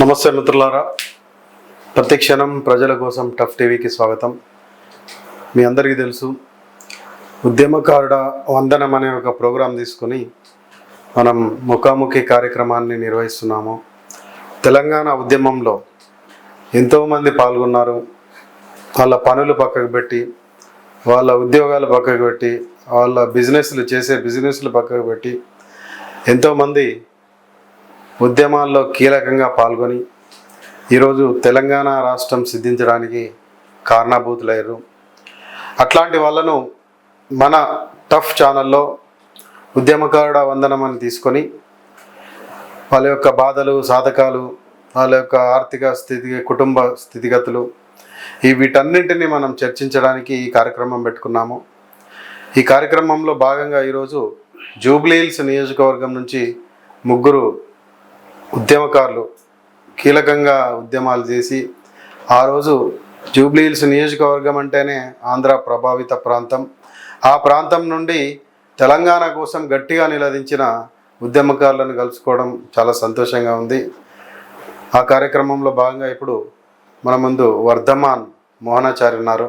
నమస్తే మిత్రులారా. ప్రతి క్షణం ప్రజల కోసం టఫ్ టీవీకి స్వాగతం. మీ అందరికీ తెలుసు ఉద్యమకారుడ వందనం అనే ఒక ప్రోగ్రాం తీసుకుని మనం ముఖాముఖి కార్యక్రమాన్ని నిర్వహిస్తున్నాము. తెలంగాణ ఉద్యమంలో ఎంతోమంది పాల్గొన్నారు. వాళ్ళ పనులు పక్కకు పెట్టి వాళ్ళ ఉద్యోగాలు పక్కకు పెట్టి వాళ్ళ బిజినెస్లు చేసే బిజినెస్లు పక్కకు పెట్టి ఎంతోమంది ఉద్యమాల్లో కీలకంగా పాల్గొని ఈరోజు తెలంగాణ రాష్ట్రం సిద్ధించడానికి కారణభూతులయ్యారు. అట్లాంటి వాళ్ళను మన టఫ్ ఛానల్లో ఉద్యమకారుడ వందనం అని తీసుకొని వాళ్ళ యొక్క బాధలు సాధకాలు వాళ్ళ యొక్క ఆర్థిక స్థితి కుటుంబ స్థితిగతులు ఈ వీటన్నింటినీ మనం చర్చించడానికి ఈ కార్యక్రమం పెట్టుకున్నాము. ఈ కార్యక్రమంలో భాగంగా ఈరోజు జూబ్లీహిల్స్ నియోజకవర్గం నుంచి ముగ్గురు ఉద్యమకారులు కీలకంగా ఉద్యమాలు చేసి ఆ రోజు జూబ్లీహిల్స్ నియోజకవర్గం అంటేనే ఆంధ్ర ప్రభావిత ప్రాంతం. ఆ ప్రాంతం నుండి తెలంగాణ కోసం గట్టిగా నిలదించిన ఉద్యమకారులను కలుసుకోవడం చాలా సంతోషంగా ఉంది. ఆ కార్యక్రమంలో భాగంగా ఇప్పుడు మన ముందు వర్ధమాన్ మోహనాచారి ఉన్నారు.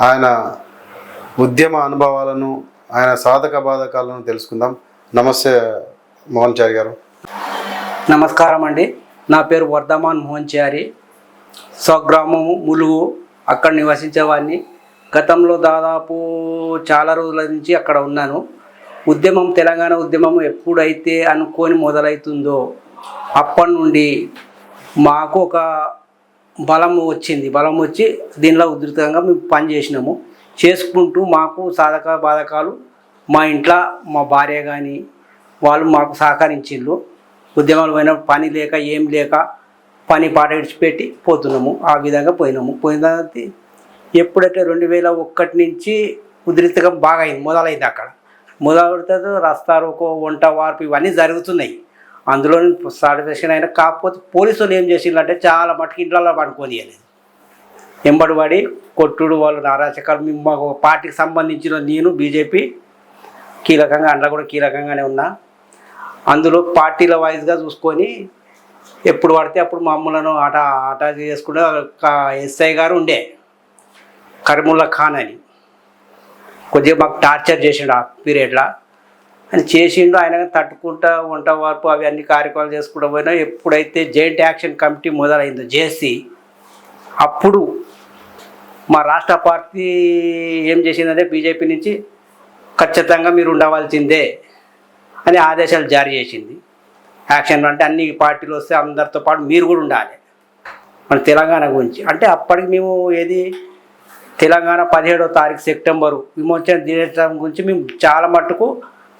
ఆయన ఉద్యమ అనుభవాలను ఆయన సాధక బాధకాలను తెలుసుకుందాం. నమస్తే మోహన్చారి గారు. నమస్కారం అండి. నా పేరు వర్ధమాన్ మోహన్ చారి. స్వగ్రామము ములుగు. అక్కడ నివసించేవాడిని. గతంలో దాదాపు చాలా రోజుల నుంచి అక్కడ ఉన్నాను. ఉద్యమం తెలంగాణ ఉద్యమం ఎప్పుడైతే అనుకొని మొదలవుతుందో అప్పటి నుండి మాకు ఒక బలం వచ్చింది. బలం వచ్చి దీనిలో ఉధృతంగా మేము పని చేసినాము చేసుకుంటూ మాకు సాధక బాధకాలు మా ఇంట్లో మా భార్య కానీ వాళ్ళు మాకు సహకరించిండ్రు ఉద్యమాలు పోయిన పని లేక ఏం లేక పని పాట విడిచిపెట్టి పోతున్నాము. ఆ విధంగా పోయినాము. పోయిన తర్వాత ఎప్పుడైతే రెండు వేల ఒకటి నుంచి ఉధృతంగా బాగా అయింది మొదలైంది అక్కడ. మొదలవుతుంది రస్తారు వంట వార్పు ఇవన్నీ జరుగుతున్నాయి. అందులో సాటిస్ఫాక్షన్ అయినా కాకపోతే పోలీసులు ఏం చేసిందంటే చాలా మటుకు ఇంట్లో పడుకొని ఎంబడి పడి కొట్టుడు వాళ్ళు నారాచకాలు మాకు పార్టీకి సంబంధించిన నేను బీజేపీ కీలకంగా అందులో కూడా కీలకంగానే ఉన్నా. అందులో పార్టీల వైజ్గా చూసుకొని ఎప్పుడు పడితే అప్పుడు మమ్మలను ఆట ఆట చేసుకుంటే ఎస్ఐ గారు ఉండే. కరిముల్లా ఖాన్ అని. కొద్దిగా మాకు టార్చర్ చేసిండు ఆ పీరియడ్లో అని చేసిండు ఆయన తట్టుకుంటా వంట వార్పు అవి అన్ని కార్యక్రమాలు చేసుకుంటూ పోయినా ఎప్పుడైతే జాయింట్ యాక్షన్ కమిటీ మొదలైందో జేసీ అప్పుడు మా రాష్ట్ర పార్టీ ఏం చేసిందంటే బీజేపీ నుంచి ఖచ్చితంగా మీరు ఉండవలసిందే. అని ఆదేశాలు జారీ చేసింది. యాక్షన్ అంటే అన్ని పార్టీలు వస్తే అందరితో పాటు మీరు కూడా ఉండాలి. మన తెలంగాణ గురించి. అంటే అప్పటికి మేము ఏది తెలంగాణ పదిహేడో తారీఖు సెప్టెంబరు విమోచన దినోత్సవం గురించి మేము చాలా మట్టుకు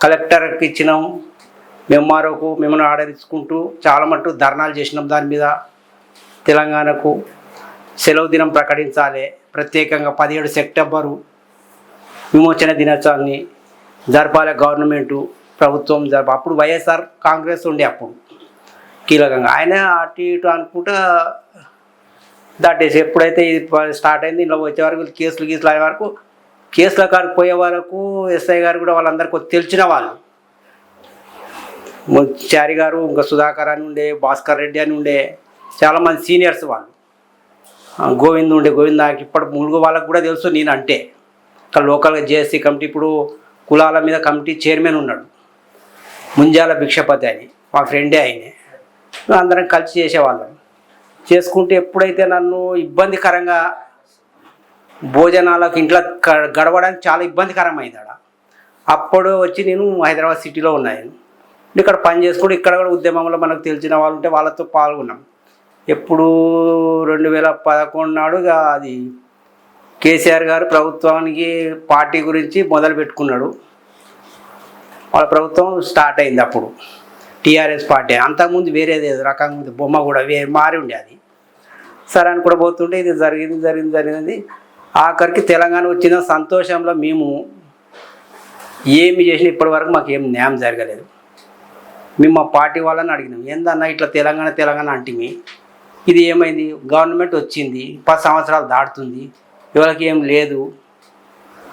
కలెక్టర్కి ఇచ్చినాం. మెమ్మారోకు మిమ్మల్ని ఆర్డర్ ఇచ్చుకుంటూ చాలా మట్టుకు ధర్నాలు చేసినాం దాని మీద. తెలంగాణకు సెలవు దినం ప్రకటించాలి. ప్రత్యేకంగా పదిహేడు సెప్టెంబరు విమోచన దినోత్సవాన్ని జరపాలి గవర్నమెంటు. ప్రభుత్వం జరప అప్పుడు వైఎస్ఆర్ కాంగ్రెస్ ఉండే అప్పుడు. కీలకంగా. ఆయన అటు ఇటు అనుకుంటా దాటేసి ఎప్పుడైతే ఇది స్టార్ట్ అయింది ఇంట్లో వచ్చే వరకు కేసులు గీసులు అయ్యే వరకు కేసుల కాడికి పోయే వరకు ఎస్ఐ గారు కూడా వాళ్ళందరికీ తెలిసిన వాళ్ళు. చారి గారు ఇంకా సుధాకర్ అని ఉండే భాస్కర్ రెడ్డి అని ఉండే చాలామంది సీనియర్స్ వాళ్ళు. గోవింద్ ఉండే గోవింద్ నాకు ఇప్పటి ములుగు వాళ్ళకు కూడా తెలుసు నేను అంటే ఇక్కడ లోకల్గా జేఎస్సీ కమిటీ ఇప్పుడు కులాల మీద కమిటీ చైర్మన్ ఉన్నాడు. ముంజాల భిక్షపతి అని మా ఫ్రెండే ఆయనే. అందరం కలిసి చేసేవాళ్ళం. చేసుకుంటే ఎప్పుడైతే నన్ను ఇబ్బందికరంగా భోజనాలకు ఇంట్లో గడవడానికి చాలా ఇబ్బందికరమైంది అక్కడ అప్పుడు వచ్చి నేను హైదరాబాద్ సిటీలో ఉన్నాను. ఇక్కడ పని చేసుకుంటూ ఇక్కడ కూడా ఉద్యమంలో మనకు తెలిసిన వాళ్ళు ఉంటే వాళ్ళతో పాల్గొన్నాం. ఎప్పుడు రెండు వేల పదకొండు నాడు అది కేసీఆర్ గారు ప్రభుత్వానికి పార్టీ గురించి మొదలు పెట్టుకున్నాడు వాళ్ళ ప్రభుత్వం స్టార్ట్ అయింది అప్పుడు. TRS party. అంతకుముందు వేరేది ఏదో రకంగా ఉంది. బొమ్మ కూడా వే మారి ఉండే అది. సరే అని కూడా పోతుంటే ఇది జరిగింది జరిగింది జరిగింది. ఆఖరికి తెలంగాణ వచ్చిన సంతోషంలో మేము ఏమి చేసినా ఇప్పటి వరకు మాకు ఏం న్యాయం జరగలేదు. మేము మా పార్టీ వాళ్ళని అడిగినాం. ఏందన్నా ఇట్లా తెలంగాణ తెలంగాణ అంటిమి? ఇది ఏమైంది? గవర్నమెంట్ వచ్చింది. పది సంవత్సరాలు దాటుతుంది. ఎవరికి ఏం లేదు.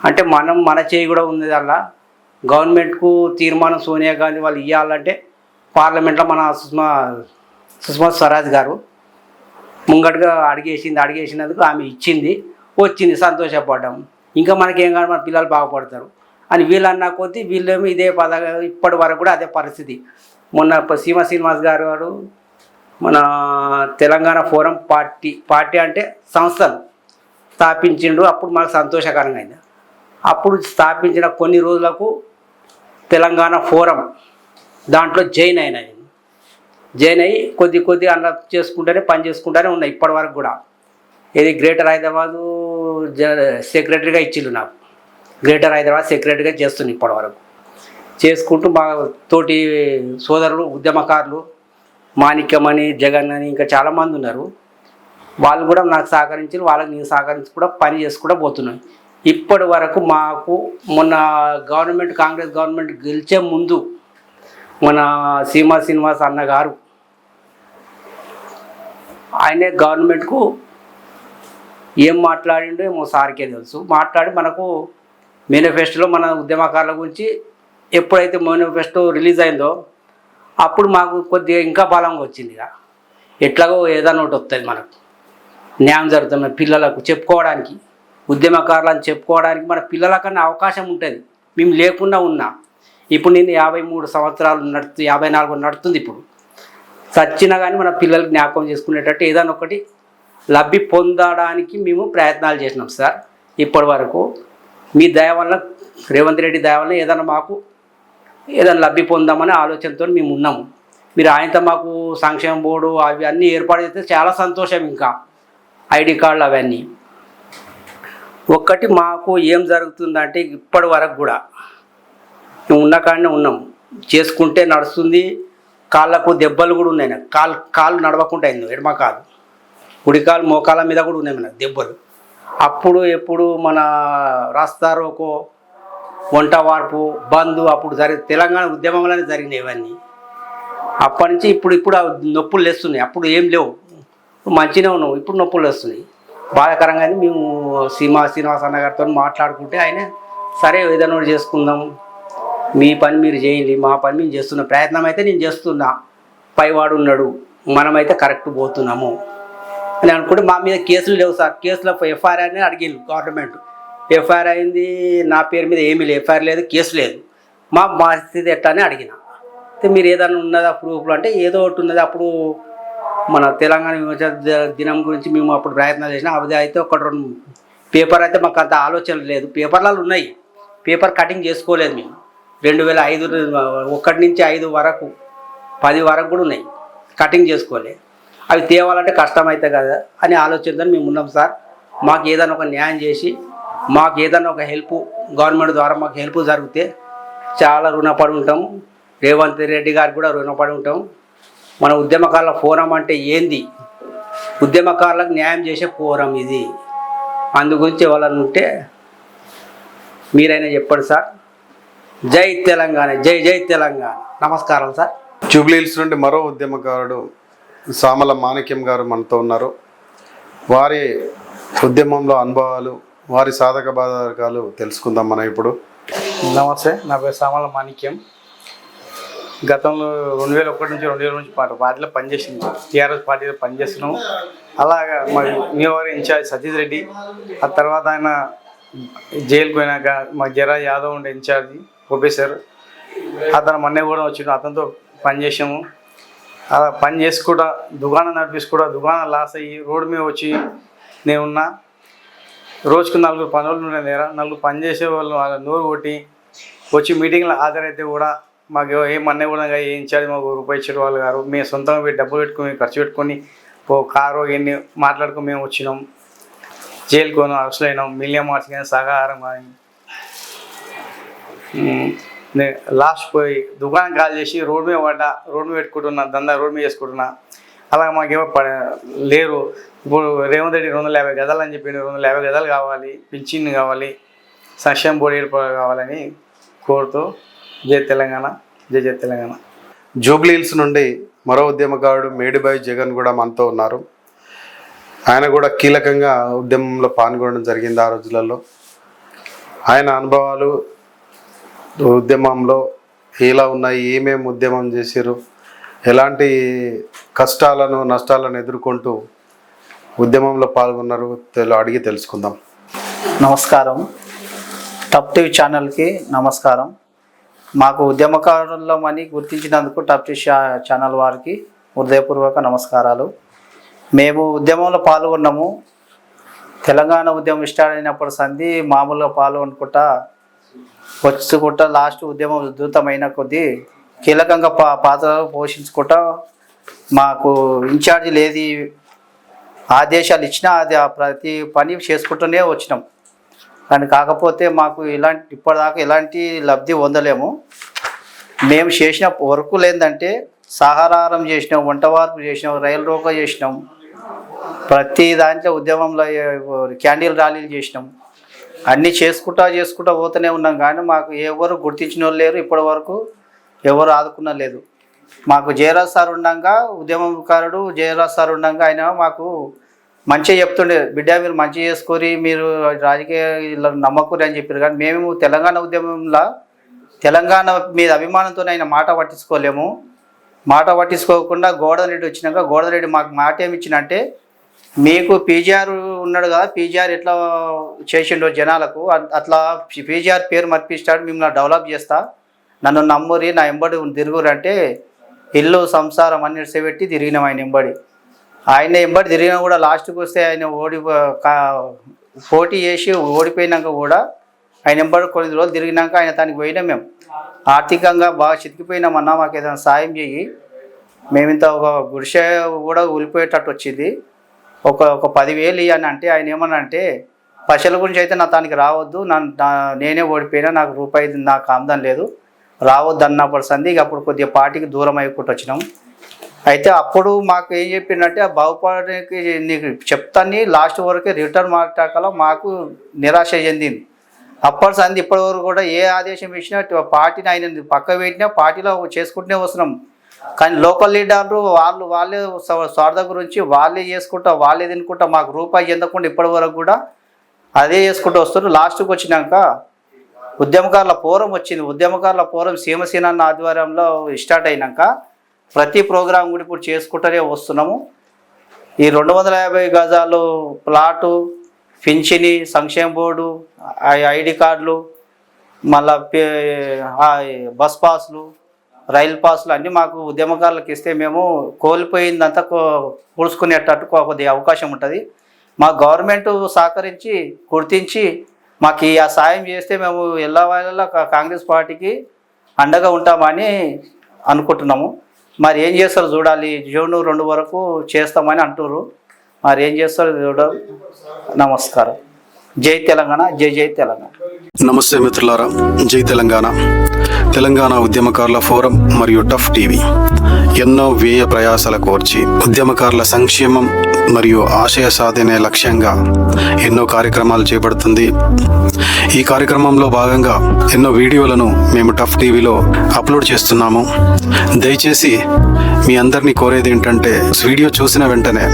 అంటే మనం మన చేయి కూడా ఉంది అలా గవర్నమెంట్కు తీర్మానం సోనియా గాంధీ వాళ్ళు ఇవ్వాలంటే పార్లమెంట్లో మన సుష్మా సుష్మా స్వరాజ్ గారు ముంగటగా అడిగేసింది అడిగేసినందుకు ఆమె ఇచ్చింది వచ్చింది సంతోషపడ్డాం. ఇంకా మనకేం కాదు మన పిల్లలు బాగుపడతారు అని వీళ్ళు అన్న కొద్దీ వీళ్ళేమో ఇదే పద ఇప్పటి వరకు కూడా అదే పరిస్థితి. మొన్న సీమ శ్రీనివాస్ గారు గారు మన తెలంగాణ ఫోరం పార్టీ పార్టీ అంటే సంస్థలు స్థాపించిండు అప్పుడు మనకు సంతోషకరంగా అయింది. అప్పుడు స్థాపించిన కొన్ని రోజులకు తెలంగాణ ఫోరం. దాంట్లో జైన్ అయినాయి జైన్ అయ్యి కొద్ది కొద్ది అన్న చేసుకుంటూనే పని చేసుకుంటూనే ఉన్నాయి ఇప్పటి వరకు కూడా. ఇది గ్రేటర్ హైదరాబాదు జ సెక్రటరీగా ఇచ్చిళ్ళు నాకు. గ్రేటర్ హైదరాబాద్ సెక్రటరీగా చేస్తుంది ఇప్పటి వరకు చేసుకుంటూ మా తోటి సోదరులు ఉద్యమకారులు మాణిక్యమని జగన్ అని ఇంకా చాలామంది ఉన్నారు. వాళ్ళు కూడా నాకు సహకరించారు వాళ్ళకి నేను సహకరించి కూడా పని చేసుకుంటూ పోతున్నాయి పోతున్నాను. ఇప్పటి వరకు మాకు మొన్న గవర్నమెంట్ కాంగ్రెస్ గవర్నమెంట్ గెలిచే ముందు మన సీమా శ్రీనివాస్ అన్నగారు ఆయనే గవర్నమెంట్కు ఏం మాట్లాడిండో ఏమో సార్కే తెలుసు. మాట్లాడి మనకు మేనిఫెస్టోలో మన ఉద్యమకారుల గురించి ఎప్పుడైతే మేనిఫెస్టో రిలీజ్ అయిందో అప్పుడు మాకు కొద్దిగా ఇంకా బలంగా వచ్చింది ఇక. ఎట్లాగో ఏదైనా ఒకటి వస్తుంది మనకు. న్యాయం జరుగుతుంది పిల్లలకు చెప్పుకోవడానికి. ఉద్యమకారులను చెప్పుకోవడానికి మన పిల్లలకన్నా అవకాశం ఉంటుంది. మేము లేకుండా ఉన్నా. ఇప్పుడు నేను యాభై మూడు సంవత్సరాలు నడుతు యాభై నాలుగు నడుతుంది ఇప్పుడు. చచ్చినా కానీ మన పిల్లలకి జ్ఞాపకం చేసుకునేటట్టు ఏదైనా ఒకటి లబ్ధి పొందడానికి మేము ప్రయత్నాలు చేసినాం సార్. ఇప్పటి వరకు మీ దయ వల్ల రేవంత్ రెడ్డి దయ వల్ల ఏదైనా మాకు ఏదైనా లబ్ధి పొందామనే ఆలోచనతో మేము ఉన్నాము. మీరు ఆయనతో మాకు సంక్షేమ బోర్డు అవి అన్నీ ఏర్పాటు చేస్తే చాలా సంతోషం ఇంకా. ఐడి కార్డులు అవన్నీ. ఒక్కటి మాకు ఏం జరుగుతుందంటే ఇప్పటి వరకు కూడా మేము ఉన్న కాడనే ఉన్నాం. చేసుకుంటే నడుస్తుంది కాళ్ళకు దెబ్బలు కూడా ఉన్నాయి నాకు. కాలు కాళ్ళు నడవకుండా అయింది ఎడమ కాదు కుడి మోకాల మీద కూడా ఉన్నాయి నాకు దెబ్బలు. అప్పుడు ఎప్పుడు మన రాస్తారోకో వంట వార్పు బంధు అప్పుడు జరిగి తెలంగాణ ఉద్యమంలోనే జరిగినాయి ఇవన్నీ. అప్పటి నుంచి ఇప్పుడు ఇప్పుడు నొప్పులు లేస్తున్నాయి. అప్పుడు ఏం లేవు. మంచిగానే ఉన్నావు ఇప్పుడు నొప్పులు వస్తున్నాయి. బాధాకరంగానే మేము సీమా శ్రీనివాస అన్న గారితో మాట్లాడుకుంటే ఆయన సరే ఏదైనా చేసుకుందాం. మీ పని మీరు చేయండి. మా పని మేము చేస్తున్న ప్రయత్నం అయితే నేను చేస్తున్నా. పైవాడు ఉన్నాడు. మనమైతే కరెక్ట్ పోతున్నాము. అని అనుకుంటే మా మీద కేసులు లేవు సార్. కేసులో ఎఫ్ఐఆర్ అని అడిగిండు గవర్నమెంట్. ఎఫ్ఐఆర్ అయింది. నా పేరు మీద ఏమీ లేదు. ఎఫ్ఐఆర్ లేదు. కేసు లేదు. మా పరిస్థితి ఎట్లా అని అడిగిన. అయితే మీరు ఏదైనా ఉన్నదా ప్రూఫ్లు అంటే ఏదో ఒకటి ఉన్నది. అప్పుడు మన తెలంగాణ విమోచన దినం గురించి మేము అప్పుడు ప్రయత్నాలు చేసినా అది అయితే ఒక రెండు పేపర్ అయితే మాకు అంత ఆలోచన లేదు. పేపర్లలో ఉన్నాయి. పేపర్ కటింగ్ చేసుకోలేదు మేము. రెండు వేల ఐదు ఒకటి నుంచి ఐదు వరకు పది వరకు కూడా ఉన్నాయి. కటింగ్ చేసుకోలేదు. అవి తేవాలంటే కష్టమైతే కదా అని ఆలోచనతో మేము ఉన్నాం సార్. మాకు ఏదైనా ఒక న్యాయం చేసి మాకు ఏదైనా ఒక హెల్ప్ గవర్నమెంట్ ద్వారా మాకు హెల్ప్ జరిగితే చాలా రుణపడి ఉంటాం. రేవంత్ రెడ్డి గారికి కూడా రుణపడి ఉంటాం. మన ఉద్యమకారుల ఫోరం అంటే ఏంది? ఉద్యమకారులకు న్యాయం చేసే ఫోరం ఇది. అందు గురించి ఎవరన్నా ఉంటే మీరైనా చెప్పండి సార్. జై తెలంగాణ జై జై తెలంగాణ. నమస్కారం సార్. జూబ్లీహిల్స్ నుండి మరో ఉద్యమకారుడు సామల మాణిక్యం గారు మనతో ఉన్నారు. వారి ఉద్యమంలో అనుభవాలు వారి సాధక బాధకాలు తెలుసుకుందాం మనం ఇప్పుడు. నమస్తే నా పేరు సామల మాణిక్యం. గతంలో రెండు వేల ఒకటి నుంచి రెండు వేల నుంచి పార్టీలో పనిచేసింది. టీఆర్ఎస్ పార్టీలో పనిచేస్తున్నాం. అలాగా మా నియోజకవర్గ ఇన్ఛార్జ్ సతీష్ రెడ్డి ఆ తర్వాత ఆయన జైలుకు పోయినాక మా జరా యాదవ్ ఉండే ఇన్ఛార్జి ప్రొఫెసర్ అతను మొన్నే కూడా వచ్చిండు. అతనితో పనిచేసాము అలా పని చేసుకుంటా దుకాణం నడిపించుకుంటా కూడా దుకాణం లాస్ అయ్యి రోడ్డు మీద వచ్చి నేను ఉన్నా. రోజుకు నలుగురు పనులు ఉండే దగ్గర నలుగురు పని చేసే వాళ్ళు వాళ్ళ నోరు కొట్టి వచ్చి మీటింగ్లో హాజరైతే కూడా మాకు ఏం అన్నీ కూడా ఏ మాకు రూపాయి ఇచ్చారు వాళ్ళు గారు. మేము సొంతంగా డబ్బులు పెట్టుకొని ఖర్చు పెట్టుకొని ఓ కారు ఇన్ని మాట్లాడుకొని మేము వచ్చినాం. జైలుకొని పోయినాం అయినాం మిలియం మార్చి కానీ సహకారం కానీ లాస్ట్ పోయి దుకాణం కాల్ చేసి రోడ్ మీద పడ్డా. రోడ్ మీద పెట్టుకుంటున్నా దందా రోడ్ మీద చేసుకుంటున్నా. అలా మాకేమో పడ లేరు. ఇప్పుడు రేవంత్ రెడ్డి రెండు వందల యాభై గదాలు అని చెప్పిండు. రెండు వందల యాభై గదాలు కావాలి పింఛన్ కావాలి సంక్షేమ బోర్డు ఏర్పాటు కావాలని కోరుతూ జై తెలంగాణ జై జై తెలంగాణ. జూబ్లీహిల్స్ నుండి మరో ఉద్యమకారుడు మేడిబాయి జగన్ కూడా మనతో ఉన్నారు. ఆయన కూడా కీలకంగా ఉద్యమంలో పాల్గొనడం జరిగింది ఆ రోజులలో. ఆయన అనుభవాలు ఉద్యమంలో ఎలా ఉన్నాయి ఏమేమి ఉద్యమం చేశారు ఎలాంటి కష్టాలను నష్టాలను ఎదుర్కొంటూ ఉద్యమంలో పాల్గొన్నారు అడిగి తెలుసుకుందాం. నమస్కారం. టప్ టీవీ ఛానల్కి నమస్కారం. మాకు ఉద్యమకారులమని గుర్తించినందుకు టప్ టీవీ ఛానల్ వారికి హృదయపూర్వక నమస్కారాలు. మేము ఉద్యమంలో పాల్గొన్నాము. తెలంగాణ ఉద్యమం స్టార్ట్ అయినప్పుడు సంధి మామూలుగా పాల్గొనుకుంటా వచ్చుకుంటా లాస్ట్ ఉద్యమం ఉధృతమైన కొద్దీ కీలకంగా పా పాత్ర పోషించుకుంటా మాకు ఇన్ఛార్జీలు ఏది ఆదేశాలు ఇచ్చినా అది ప్రతి పని చేసుకుంటూనే వచ్చినాం. కానీ కాకపోతే మాకు ఇలాంటి ఇప్పటిదాకా ఎలాంటి లబ్ధి పొందలేము. మేము చేసిన వర్కులు ఏంటంటే సాహారారం చేసినాం వంట వార్పు చేసినాం రైలు రోక చేసినాం. ప్రతి దాంట్లో ఉద్యమంలో క్యాండిల్ ర్యాలీలు చేసినాం. అన్నీ చేసుకుంటా చేసుకుంటా పోతూనే ఉన్నాం కానీ మాకు ఎవరు గుర్తించిన వాళ్ళు లేరు ఇప్పటి వరకు ఎవరు ఆదుకున్న లేదు. మాకు జయరాజ్ సార్ ఉండగా ఉద్యమకారుడు జయరాజ్ సార్ ఉండగా ఆయన మాకు మంచిగా చెప్తుండే బిడ్డ మీరు మంచి చేసుకొని మీరు రాజకీయ నమ్మకూరి అని చెప్పారు. కానీ మేము తెలంగాణ ఉద్యమంలో తెలంగాణ మీద అభిమానంతో ఆయన మాట పట్టించుకోలేము. మాట పట్టించుకోకుండా గోడరెడ్డి వచ్చినాక గోడరెడ్డి మాకు మాట ఏమి మీకు పీజీఆర్ ఉన్నాడు కదా పీజీఆర్ ఎట్లా చేసిండో జనాలకు అట్- అట్లా పీజీఆర్ పేరు మర్పిస్తాడు మిమ్మల్ని డెవలప్ చేస్తా. నన్ను నమ్మురి నా ఎంబడి తిరుగురు అంటే ఇల్లు సంసారం అన్నిటిసేపెట్టి పెట్టి తిరిగినాం ఆయన ఎంబడి. ఆయన ఎంబడి తిరిగినా కూడా లాస్ట్కి వస్తే ఆయన ఓడి పోటీ చేసి ఓడిపోయినాక కూడా ఆయన ఎంబడి కొన్ని రోజులు తిరిగినాక ఆయన దానికి పోయినాం మేము. ఆర్థికంగా బాగా చితికిపోయినామన్నా మాకు ఏదైనా సాయం చేయి మేము ఇంత ఒక గుడిసె కూడా కూలిపోయేటట్టు వచ్చింది. ఒక ఒక పదివేలు ఇవ్వని అంటే ఆయన ఏమన్నా అంటే పశువుల గురించి అయితే నా దానికి రావద్దు నన్ను నా- నేనే ఓడిపోయినా నాకు రూపాయి నాకు ఆమదం లేదు. రావద్దు అన్నప్పుడు సంది ఇక అప్పుడు కొద్దిగా పార్టీకి దూరం అయిపోయి వచ్చినాం. అయితే అప్పుడు మాకు ఏం చెప్పిందంటే ఆ బాగుపడడానికి నీకు చెప్తాన్ని లాస్ట్ వరకే రిటర్న్ మాట్లాడకల మాకు నిరాశ చెందింది. అప్పటి సంది ఇప్పటి వరకు కూడా ఏ ఆదేశం ఇచ్చినా పార్టీని ఆయన పక్క పెట్టినా పార్టీలో చేసుకుంటూనే వస్తున్నాం. కానీ లోకల్ లీడర్లు వాళ్ళు వాళ్ళే స్వార్థ గురించి వాళ్ళే చేసుకుంటా వాళ్ళే తినుకుంటా మాకు రూపాయి చెందకుండా ఇప్పటి వరకు కూడా అదే చేసుకుంటూ వస్తున్నారు. లాస్ట్కి వచ్చినాక ఉద్యమకారుల పోరం వచ్చింది. ఉద్యమకారుల పోరం సీమసేన ఆధ్వర్యంలో స్టార్ట్ అయినాక ప్రతి ప్రోగ్రాం కూడా ఇప్పుడు చేసుకుంటూనే వస్తున్నాము. ఈ రెండు వందల యాభై గజాలు ప్లాటు పింఛని సంక్షేమ బోర్డు ఆ ఐడి కార్డులు మళ్ళా ఆ బస్ పాస్లు రైలు పాస్లు అన్నీ మాకు ఉద్యమకారులకు ఇస్తే మేము కోల్పోయిందంతా పూడ్చుకునేటట్టు కూల్చుకునేటట్టు కొద్దిగా అవకాశం ఉంటుంది. మా గవర్నమెంట్ సహకరించి గుర్తించి మాకు ఈ ఆ సాయం చేస్తే మేము ఎలా వాళ్ళ కాంగ్రెస్ పార్టీకి అండగా ఉంటామని అనుకుంటున్నాము. మరి ఏం చేస్తారు చూడాలి. జూన్ రెండు వరకు చేస్తామని అంటున్నారు మరి ఏం చేస్తారు చూడాలి నమస్కారం. జై తెలంగాణ జై జై తెలంగాణ. నమస్తే మిత్రులారా. జై తెలంగాణ. తెలంగాణ ఉద్యమకారుల ఫోరం మరియు టఫ్ టీవీ. ఎన్నో వ్యయ ప్రయాసాల కోర్చి ఉద్యమకారుల సంక్షేమం మరియు ఆశయ సాధనే లక్ష్యంగా ఎన్నో కార్యక్రమాలు చేపడుతుంది. ఈ కార్యక్రమంలో భాగంగా ఎన్నో వీడియోలను మేము టఫ్ టీవీలో అప్లోడ్ చేస్తున్నాము. దయచేసి మీ అందరినీ కోరేది ఏంటంటే వీడియో చూసిన వెంటనే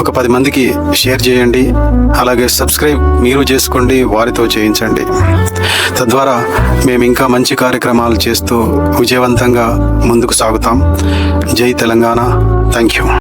ఒక పది మందికి షేర్ చేయండి అలాగే సబ్స్క్రైబ్ మీరు చేసుకోండి వారితో చేయించండి. తద్వారా మేము ఇంకా మంచి కార్యక్రమాలు చేస్తూ విజయవంతంగా ముందుకు సాగుతాం. జై తెలంగాణ. Thank you